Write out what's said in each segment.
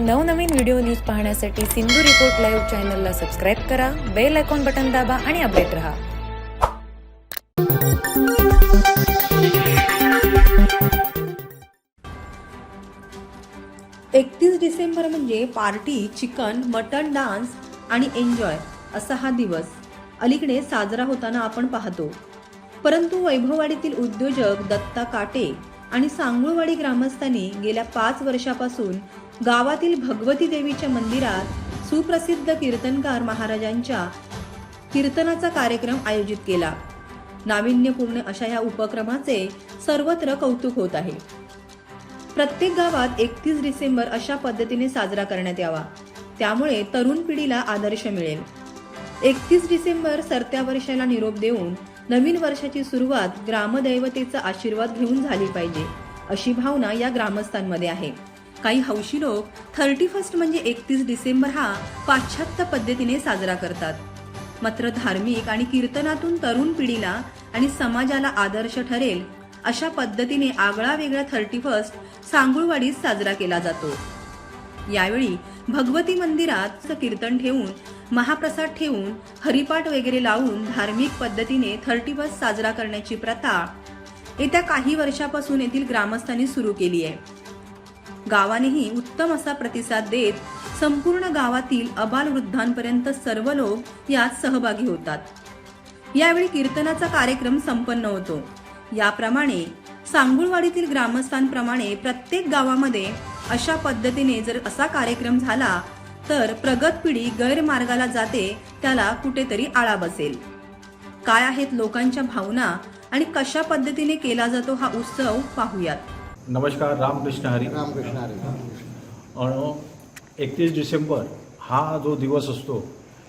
नवनवीन video news पाहण्यासाठी Sindhu report live चॅनलला सबस्क्राईब करा बेल आयकॉन बटन दाबा आणि अपडेट रहा. एकतीस डिसेंबर म्हणजे पार्टी चिकन मटन डान्स आणि एन्जॉय असा हा दिवस. अलीकडे साजरा होताना आपण पाहतो. परंतु वैभववाडीतील उद्योजक दत्ता काटे आणि सांगुळवाडी ग्रामस्थांनी गेल्या पाच वर्षापासून गावातील भगवती देवीच्या मंदिरात सुप्रसिद्ध कीर्तनकार महाराजांच्या कीर्तनाचा कार्यक्रम आयोजित केला. नाविन्यपूर्ण अशा या उपक्रमाचे सर्वत्र कौतुक होत आहे. प्रत्येक गावात एकतीस डिसेंबर अशा पद्धतीने साजरा करण्यात यावा. त्यामुळे तरुण पिढीला आदर्श मिळेल. एकतीस डिसेंबर सरत्या वर्षाला निरोप देऊन नवीन वर्षाची सुरुवात ग्रामदैवतेचा आशीर्वाद घेऊन झाली पाहिजे अशी भावना या ग्रामस्थांमध्ये आहे. काही हौशी लोक थर्टी फर्स्ट म्हणजे एकतीस डिसेंबर हा पाश्चात्य पद्धतीने साजरा करतात. मात्र धार्मिक आणि कीर्तनातून तरुण पिढीला आणि समाजाला आदर्श ठरेल अशा पद्धतीने आगळा वेगळा थर्टी फर्स्ट सांगुळवाडीत साजरा केला जातो. यावेळी भगवती मंदिरात कीर्तन ठेवून महाप्रसाद ठेवून हरिपाठ वगैरे लावून धार्मिक पद्धतीने थर्टी फर्स्ट साजरा करण्याची प्रथा येत्या काही वर्षापासून येथील ग्रामस्थांनी सुरू केली आहे. गावानेही उत्तम असा प्रतिसाद देत संपूर्ण गावातील अबाल वृद्धांपर्यंत सर्व लोक यात सहभागी होतात. यावेळी कीर्तनाचा कार्यक्रम संपन्न होतो. याप्रमाणे सांगुळवाडीतील ग्रामस्थांप्रमाणे प्रत्येक गावामध्ये अशा पद्धतीने जर असा कार्यक्रम झाला तर प्रगत पिढी गैरमार्गाला जाते त्याला कुठेतरी आळा बसेल. काय आहेत लोकांच्या भावना आणि कशा पद्धतीने केला जातो हा उत्सव पाहूयात. नमस्कार रामकृष्ण हरी. रामकृष्ण हरी. एकतीस डिसेंबर हा जो दिवस असतो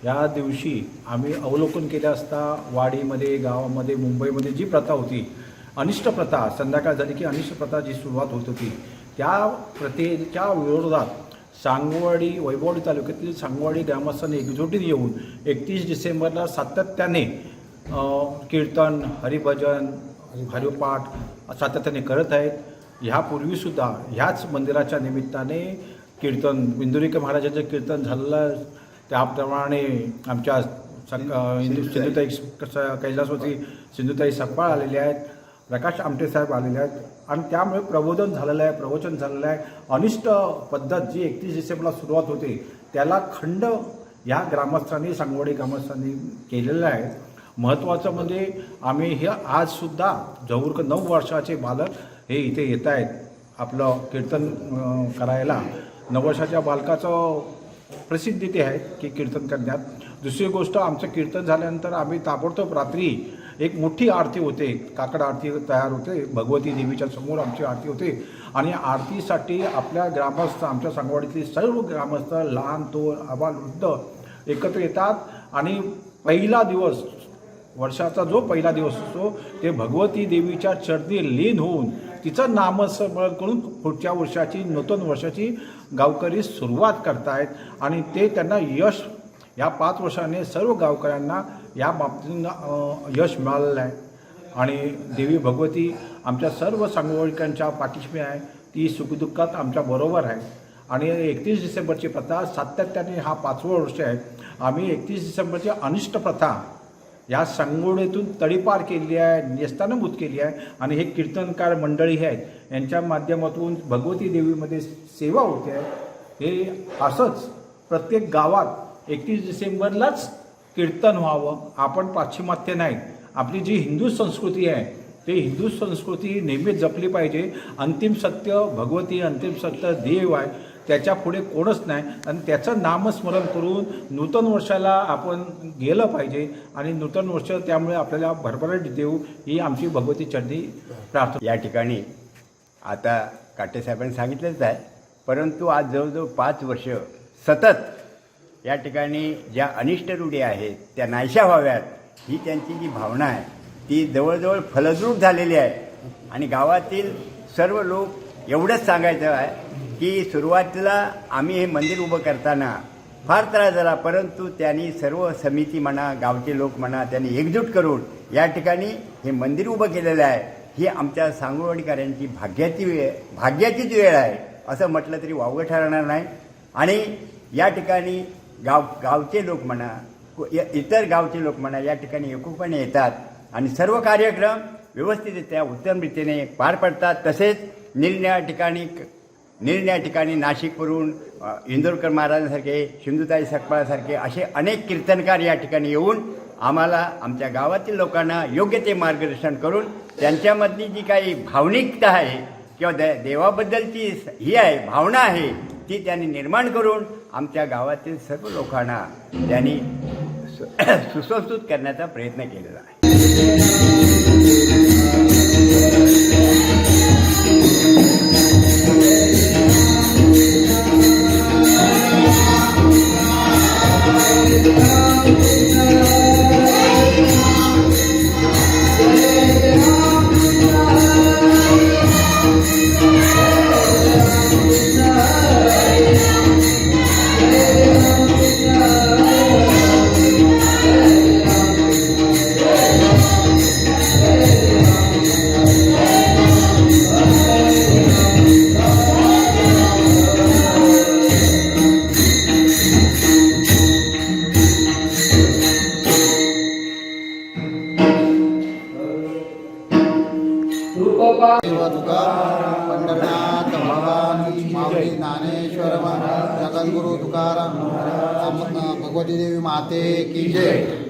या दिवशी आम्ही अवलोकन केले असता वाडीमध्ये गावामध्ये मुंबईमध्ये जी प्रथा होती अनिष्ट प्रथा संध्याकाळ झाली की अनिष्ट प्रथा जी सुरुवात होत होती. त्या प्रथेच्या विरोधात सांगवाडी वैभववाडी तालुक्यातील सांगवाडी ग्रामस्थांनी एकजुटीत येऊन एकतीस डिसेंबरला सातत्याने कीर्तन हरिभजन हरिपाठ सातत्याने करत आहेत. ह्यापूर्वीसुद्धा ह्याच मंदिराच्या निमित्ताने कीर्तन बिंदुरिके महाराजांचं कीर्तन झालेलं त्याप्रमाणे आमच्या हिंदू सिंधुताई. कैलासवती सिंधुताई सकपाळ आलेले आहेत प्रकाश आमटे साहेब आलेले आहेत. आणि त्यामुळे प्रबोधन झालेलं आहे प्रवचन झालेलं आहे. अनिष्ट पद्धत जी एकतीस डिसेंबरला सुरुवात होते त्याला खंड ह्या ग्रामस्थांनी सांगवडी ग्रामस्थांनी केलेलं आहे. महत्त्वाचं म्हणजे आम्ही हे आजसुद्धा जवळ नऊ वर्षाचे बालक हे इथे येत आहेत. आपलं कीर्तन करायला. नवशाच्या बालकाचं प्रसिद्धी ते आहे की कीर्तन करण्यात. दुसरी गोष्ट आमचं कीर्तन झाल्यानंतर आम्ही ताबडतोब रात्री एक मोठी आरती होते. काकड आरती तयार होते. भगवती देवीच्या समोर आमची आरती होते. आणि आरतीसाठी आपल्या ग्रामस्थ आमच्या सांगवाडीतले सर्व ग्रामस्थ लहान तोर आबाल वृद्ध एकत्र येतात. आणि पहिला दिवस वर्षाचा जो पहिला दिवस असतो ते भगवती देवीच्या चरणी लीन होऊन तिचं नामस्मरण करून पुढच्या वर्षाची नूतन वर्षाची गावकरी सुरुवात करतायत आणि ते त्यांना यश या पाच वर्षाने सर्व गावकऱ्यांना या बाबतीत यश मिळालेलं आहे. आणि देवी भगवती आमच्या सर्व सांगोळीकांच्या पाठीशी आहे. ती सुखदुःखात आमच्या बरोबर आहे. आणि एकतीस डिसेंबरची प्रथा सातत्याने हा पाचवं वर्ष आहे. आम्ही एकतीस डिसेंबरची अनिष्ट प्रथा ह्या संगोडीतून तडीपार केलेली आहे नेस्तानभूत केली आहे. आणि हे कीर्तनकार मंडळी आहेत यांच्या माध्यमातून भगवती देवीमध्ये सेवा होते. आहे हे असंच प्रत्येक गावात एकतीस डिसेंबरलाच कीर्तन व्हावं. आपण पाश्चिमात्य नाही. आपली जी हिंदू संस्कृती आहे ते हिंदू संस्कृती नेहमीच जपली पाहिजे. अंतिम सत्य भगवती अंतिम सत्य देव आहे. त्याच्या पुढे कोणच नाही. आणि त्याचं नामस्मरण करून नूतन वर्षाला आपण गेलं पाहिजे. आणि नूतन वर्ष त्यामुळे आपल्याला भरभराट देऊ ही आमची भगवती चरणी प्रार्थना. या ठिकाणी आता काटेसाहेबांनी सांगितलंच आहे. परंतु आज जवळजवळ पाच वर्ष सतत या ठिकाणी ज्या अनिष्ट रूढी आहेत त्या नाहीशा व्हाव्यात ही त्यांची जी भावना आहे ती जवळजवळ फलद्रूप झालेली आहे. आणि गावातील सर्व लोक एवढंच सांगायचं आहे की सुरुवातीला आम्ही हे मंदिर उभं करताना फार त्रास झाला परंतु त्यांनी सर्व समिती म्हणा गावचे लोक म्हणा त्यांनी एकजूट करून या ठिकाणी हे मंदिर उभं केलेलं आहे. ही आमच्या सांगोळवाडीकरांची भाग्याची वेळ भाग्याचीच वेळ आहे असं म्हटलं तरी वावगं ठरणार नाही. आणि या ठिकाणी गाव गावचे लोक म्हणा इतर गावचे लोक म्हणा या ठिकाणी एकूपणे येतात. आणि सर्व कार्यक्रम व्यवस्थितरित्या उत्तम रीतीने पार पडतात. तसेच निरण्या ठिकाणी निरण्या ठिकाणी नाशिकवरून इंदोरकर महाराजांसारखे सिंधुताई सकपाळासारखे असे अनेक कीर्तनकार या ठिकाणी येऊन आम्हाला आमच्या गावातील लोकांना योग्य ते मार्गदर्शन करून त्यांच्यामधली जी काही भावनिकता आहे किंवा दे देवाबद्दलची ही आहे भावना आहे ती त्यांनी निर्माण करून आमच्या गावातील सर्व लोकांना त्यांनी सु- सुसंस्कृत करण्याचा प्रयत्न केलेला आहे. तुकाराम पंढरनाथ भगवान माऊली ज्ञानेश्वर महाराज जगद्गुरु तुकाराम भगवती देवी माते की जय